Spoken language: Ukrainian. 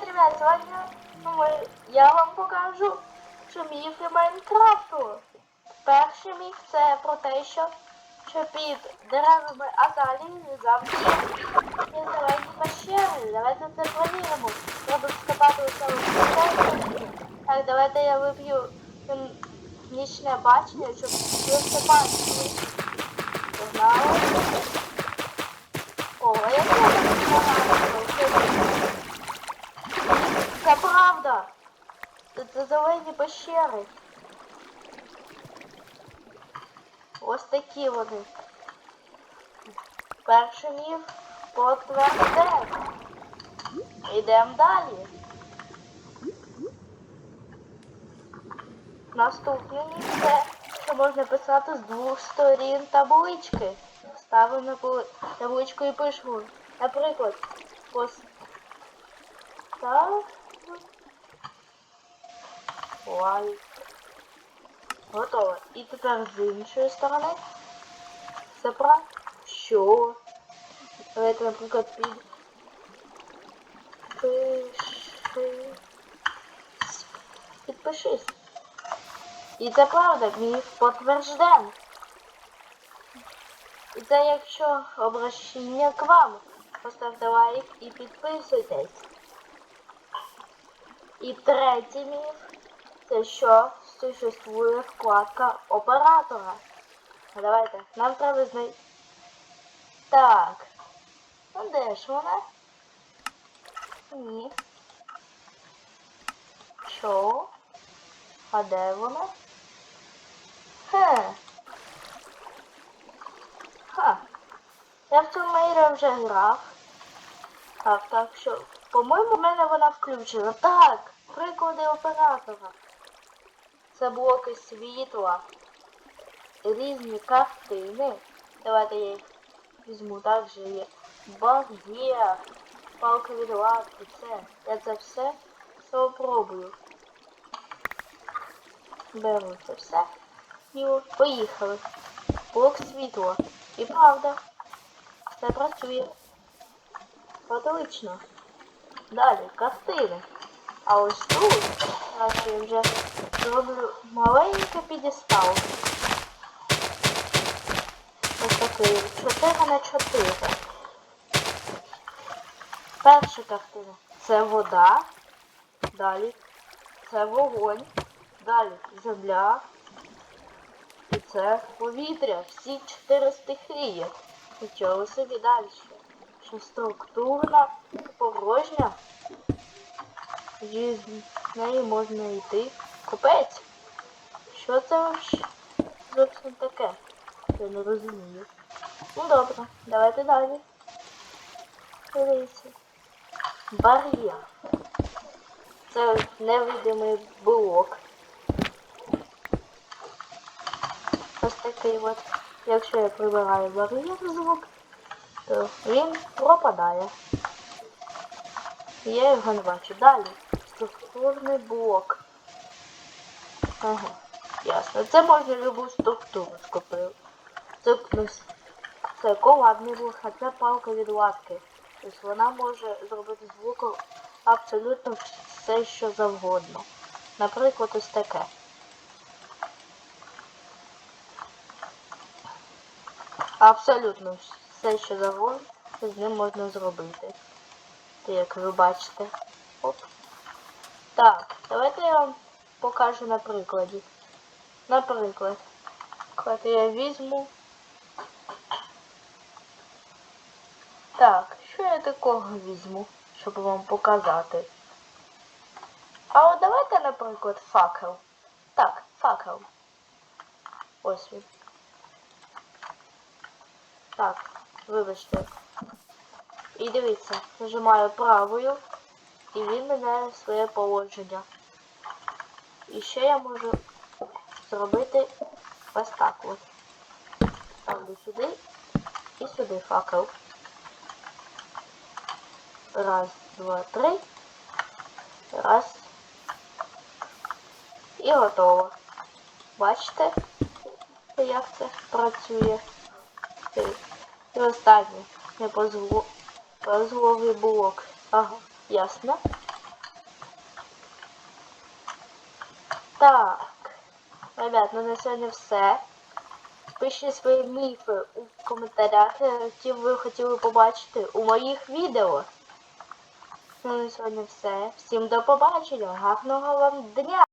Привіт, ребят! Сьогодні ми- я вам покажу, міфи Майнкрафту. Перший міф це про те, що, що під деревами Азалії завжди є зелені пещери. Давайте це провіримо. Треба вступати у цьому. Так, давайте я виб'ю нічне бачення, щоб ви все бачили. Погнали. О, а я Це правда. Це зелені пещери. Ось такі вони. Перший міф потвердив. Йдемо далі. Наступний міф це, що можна писати з двох сторін таблички. Ставимо табли- табличку і пишемо. Наприклад, ось так. Лайк. Готово. І тепер з іншої сторони. Це про що? Давайте, наприклад, під пиши. Підпишись. І це правда, міф потвержден. І це якщо обращення к вам. Поставте лайк і підписуйтесь. І третій міф Це що существує вкладка оператора. Давайте, нам треба знайти. Так. А де ж вона? Ні. Що? А де вона? Хе. Ха. Я в цьому мейрі вже грав. Так, так що, по-моєму, в мене вона включена. Так, приклади оператора. Це блоки світла. Різні картини. Давайте я їх візьму. Також є бар'єр, палка від лапки, це. Я це все спробую. Беру це все. І от поїхали. Блок світла. І правда. Це працює. Отлично. Далі, картини. А ось тут, зараз я вже зроблю маленький підістал. Ось такий 4 на 4. Перша картина. Це вода. Далі це вогонь. Далі земля. І це повітря. Всі чотири стихії. Нічого собі далі. Що структурна, порожня. З нею можна йти. Купець. Що це зовсім таке? Я не розумію. Ну добре, давайте далі. Дивіться. Бар'єр. Це невидимий блок. Ось такий от. Якщо я прибираю бар'єр звук, то він пропадає. Я його не бачу. Далі. Структурний блок. Ага, ясно. Це можна любу структуру скопити. Це, це коладний блок, а це палка від лапки. Тобто вона може зробити звуком абсолютно все, що завгодно. Наприклад, ось таке. Абсолютно все, що завгодно, з ним можна зробити. Як ви бачите. Оп. Так, давайте я вам покажу на прикладі. Наприклад, коли я візьму. Так, що я такого візьму, щоб вам показати? А от давайте, наприклад, факел. Так, факел. Ось він. Так, вибачте. І дивіться, нажимаю правою, і він міняє своє положення. І ще я можу зробити ось так от. Ставлю сюди і сюди факел. Раз, два, три. Раз. І готово. Бачите, як це працює? І останнє. Не позло... Позловий блок. Ага, Ясно? Так. Ребят, ну на сьогодні все. Пишіть свої міфи у коментарях, е, які ви хотіли побачити у моїх відео. Ну на сьогодні все. Всім до побачення. Гарного вам дня!